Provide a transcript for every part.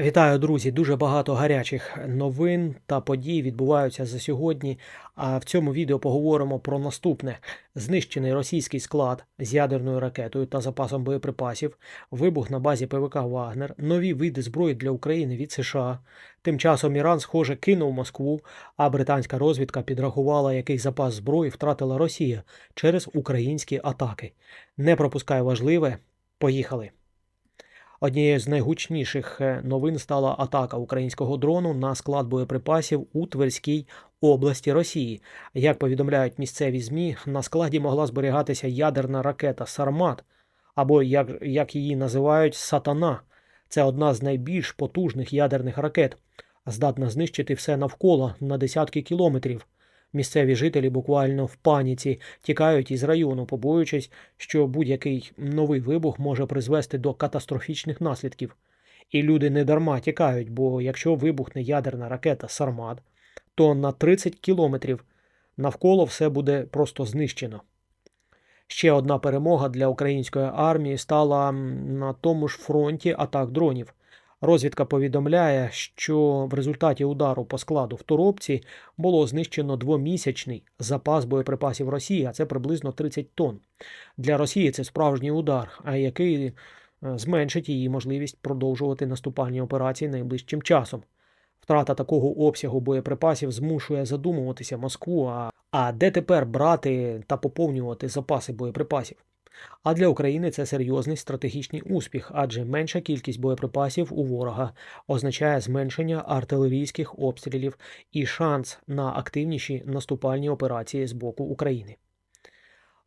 Вітаю, друзі! Дуже багато гарячих новин та подій відбуваються за сьогодні. А в цьому відео поговоримо про наступне: знищений російський склад з ядерною ракетою та запасом боєприпасів, вибух на базі ПВК Вагнер, нові види зброї для України від США. Тим часом Іран, схоже, кинув Москву, а британська розвідка підрахувала, який запас зброї втратила Росія через українські атаки. Не пропускай важливе. Поїхали! Однією з найгучніших е, новин стала атака українського дрону на склад боєприпасів у Тверській області Росії. Як повідомляють місцеві ЗМІ, на складі могла зберігатися ядерна ракета Сармат, або як, як її називають Сатана. Це одна з найбільш потужних ядерних ракет, здатна знищити все навколо на десятки кілометрів. Місцеві жителі буквально в паніці тікають із району, побоюючись, що будь-який новий вибух може призвести до катастрофічних наслідків. І люди не дарма тікають, бо якщо вибухне ядерна ракета Сармат, то на 30 кілометрів навколо все буде просто знищено. Ще одна перемога для української армії стала на тому ж фронті атак дронів. Розвідка повідомляє, що в результаті удару по складу в Торопці було знищено двомісячний запас боєприпасів Росії, а це приблизно 30 тонн. Для Росії це справжній удар, а який е, зменшить її можливість продовжувати наступальні операції найближчим часом. Втрата такого обсягу боєприпасів змушує задумуватися Москву. А, а де тепер брати та поповнювати запаси боєприпасів? А для України це серйозний стратегічний успіх, адже менша кількість боєприпасів у ворога означає зменшення артилерійських обстрілів і шанс на активніші наступальні операції з боку України.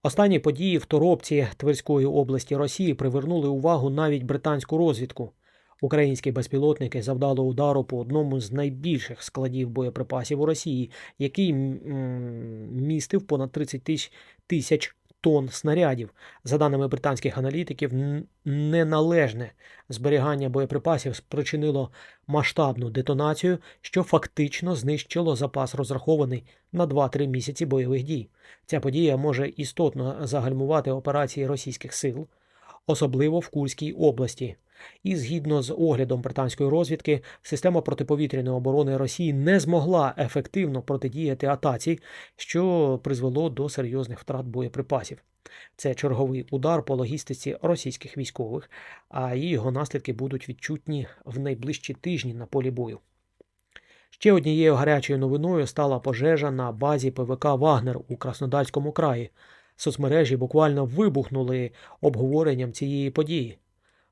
Останні події в Торопці Тверської області Росії привернули увагу навіть британську розвідку. Українські безпілотники завдали удару по одному з найбільших складів боєприпасів у Росії, який містив понад 30 тисяч тисяч тонн снарядів. За даними британських аналітиків, неналежне зберігання боєприпасів спричинило масштабну детонацію, що фактично знищило запас, розрахований на 2-3 місяці бойових дій. Ця подія може істотно загальмувати операції російських сил, особливо в Курській області. І згідно з оглядом британської розвідки, система протиповітряної оборони Росії не змогла ефективно протидіяти атаці, що призвело до серйозних втрат боєприпасів. Це черговий удар по логістиці російських військових, а його наслідки будуть відчутні в найближчі тижні на полі бою. Ще однією гарячою новиною стала пожежа на базі ПВК Вагнер у Краснодарському краї. Соцмережі буквально вибухнули обговоренням цієї події.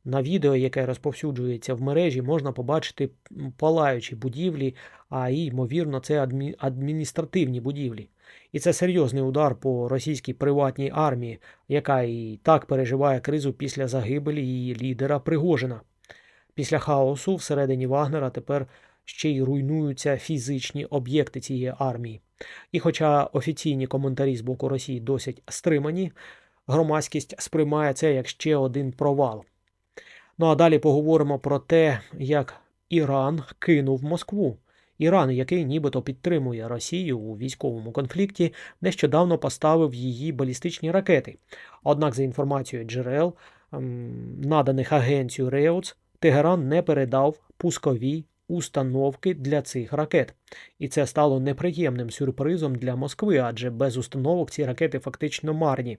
На відео, яке розповсюджується в мережі, можна побачити палаючі будівлі, а ймовірно, це адмі- адміністративні будівлі. І це серйозний удар по російській приватній армії, яка і так переживає кризу після загибелі її лідера Пригожина. Після хаосу всередині Вагнера тепер ще й руйнуються фізичні об'єкти цієї армії. І хоча офіційні коментарі з боку Росії досить стримані, громадськість сприймає це як ще один провал. Ну а далі поговоримо про те, як Іран кинув Москву. Іран, який нібито підтримує Росію у військовому конфлікті, нещодавно поставив її балістичні ракети. Однак, за інформацією джерел, ем, наданих агенцію Реутс, Тегеран не передав пускові установки для цих ракет. І це стало неприємним сюрпризом для Москви, адже без установок ці ракети фактично марні.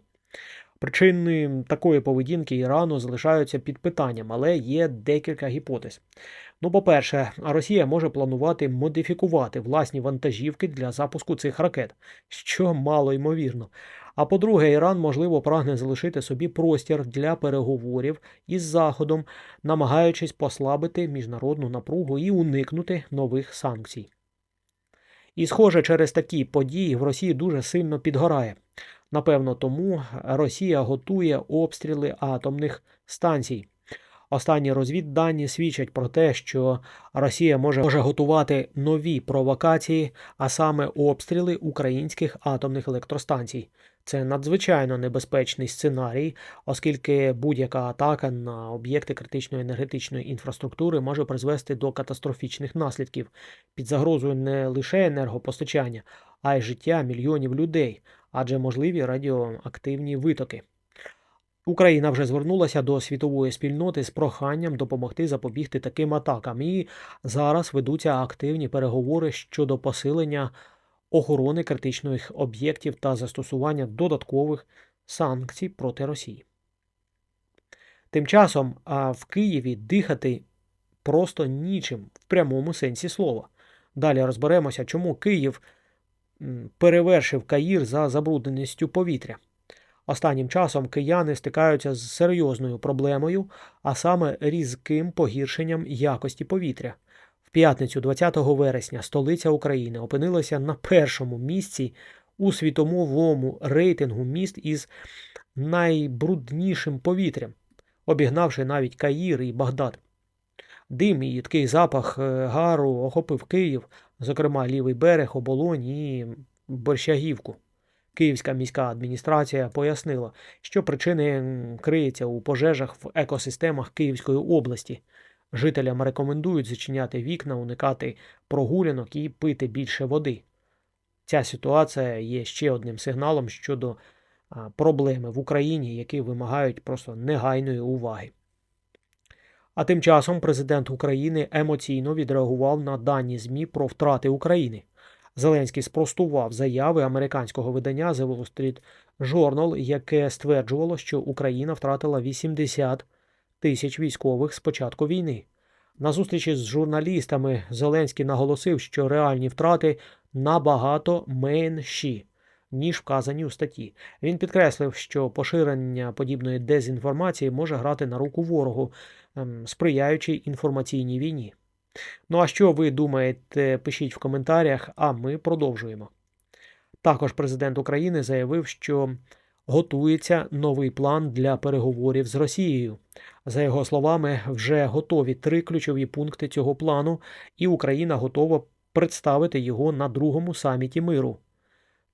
Причини такої поведінки Ірану залишаються під питанням, але є декілька гіпотез. Ну, по-перше, Росія може планувати модифікувати власні вантажівки для запуску цих ракет, що мало ймовірно. А по-друге, Іран, можливо, прагне залишити собі простір для переговорів із Заходом, намагаючись послабити міжнародну напругу і уникнути нових санкцій. І, схоже, через такі події в Росії дуже сильно підгорає. Напевно, тому Росія готує обстріли атомних станцій. Останні розвіддані свідчать про те, що Росія може, може готувати нові провокації, а саме обстріли українських атомних електростанцій. Це надзвичайно небезпечний сценарій, оскільки будь-яка атака на об'єкти критичної енергетичної інфраструктури може призвести до катастрофічних наслідків під загрозою не лише енергопостачання, а й життя мільйонів людей, адже можливі радіоактивні витоки. Україна вже звернулася до світової спільноти з проханням допомогти запобігти таким атакам, і зараз ведуться активні переговори щодо посилення охорони критичних об'єктів та застосування додаткових санкцій проти Росії. Тим часом в Києві дихати просто нічим в прямому сенсі слова. Далі розберемося, чому Київ перевершив Каїр за забрудненістю повітря. Останнім часом кияни стикаються з серйозною проблемою, а саме різким погіршенням якості повітря. В п'ятницю, 20 вересня, столиця України опинилася на першому місці у світовому рейтингу міст із найбруднішим повітрям, обігнавши навіть Каїр і Багдад. Дим і їдкий запах е, гару охопив Київ, зокрема лівий берег, оболонь і Борщагівку. Київська міська адміністрація пояснила, що причини криються у пожежах в екосистемах Київської області. Жителям рекомендують зачиняти вікна, уникати прогулянок і пити більше води. Ця ситуація є ще одним сигналом щодо проблеми в Україні, які вимагають просто негайної уваги. А тим часом президент України емоційно відреагував на дані ЗМІ про втрати України. Зеленський спростував заяви американського видання The Wall Street Journal, яке стверджувало, що Україна втратила 80 тисяч військових з початку війни. На зустрічі з журналістами Зеленський наголосив, що реальні втрати набагато менші, ніж вказані у статті. Він підкреслив, що поширення подібної дезінформації може грати на руку ворогу, ем, сприяючи інформаційній війні. Ну а що ви думаєте, пишіть в коментарях, а ми продовжуємо. Також президент України заявив, що готується новий план для переговорів з Росією. За його словами, вже готові три ключові пункти цього плану, і Україна готова представити його на другому саміті миру.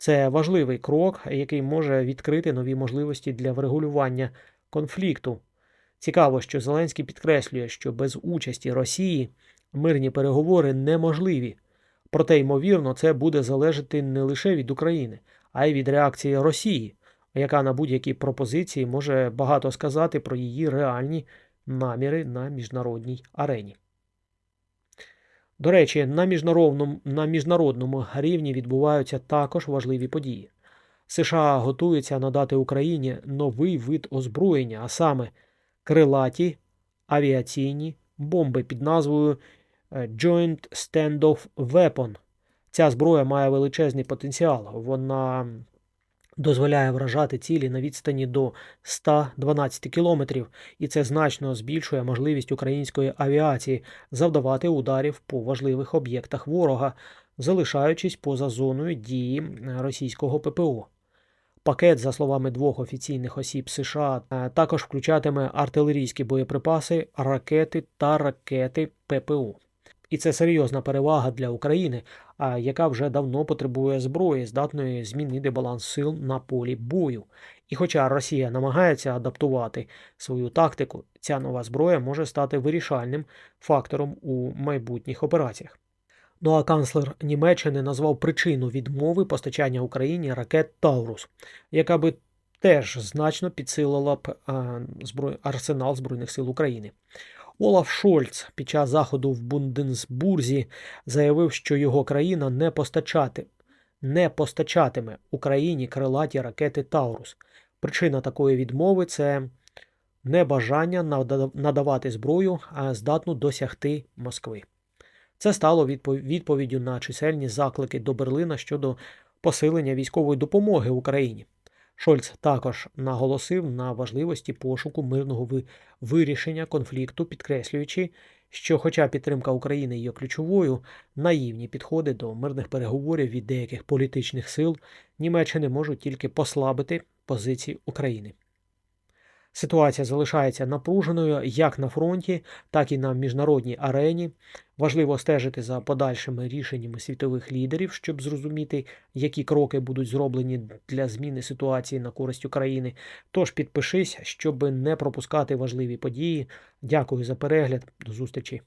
Це важливий крок, який може відкрити нові можливості для врегулювання конфлікту. Цікаво, що Зеленський підкреслює, що без участі Росії мирні переговори неможливі. Проте, ймовірно, це буде залежати не лише від України, а й від реакції Росії, яка на будь-які пропозиції може багато сказати про її реальні наміри на міжнародній арені. До речі, на міжнародному, на міжнародному рівні відбуваються також важливі події. США готуються надати Україні новий вид озброєння, а саме крилаті авіаційні бомби під назвою е, Joint Standoff Weapon. Ця зброя має величезний потенціал. Вона дозволяє вражати цілі на відстані до 112 кілометрів, і це значно збільшує можливість української авіації завдавати ударів по важливих об'єктах ворога, залишаючись поза зоною дії російського ППО. Пакет, за словами двох офіційних осіб США, е, також включатиме артилерійські боєприпаси, ракети та ракети ППО. І це серйозна перевага для України, яка вже давно потребує зброї, здатної змінити баланс сил на полі бою. І хоча Росія намагається адаптувати свою тактику, ця нова зброя може стати вирішальним фактором у майбутніх операціях. Ну а канцлер Німеччини назвав причину відмови постачання Україні ракет Таурус, яка би теж значно підсилила б арсенал Збройних сил України. Олаф Шольц під час заходу в Бунденсбурзі заявив, що його країна не постачати, не постачатиме Україні крилаті ракети Таурус. Причина такої відмови це небажання надавати зброю, а здатну досягти Москви. Це стало відповіддю на чисельні заклики до Берлина щодо посилення військової допомоги Україні. Шольц також наголосив на важливості пошуку мирного вирішення конфлікту, підкреслюючи, що, хоча підтримка України є ключовою, наївні підходи до мирних переговорів від деяких політичних сил Німеччини можуть тільки послабити позиції України. Ситуація залишається напруженою як на фронті, так і на міжнародній арені. Важливо стежити за подальшими рішеннями світових лідерів, щоб зрозуміти, які кроки будуть зроблені для зміни ситуації на користь України. Тож підпишись, щоб не пропускати важливі події. Дякую за перегляд. До зустрічі.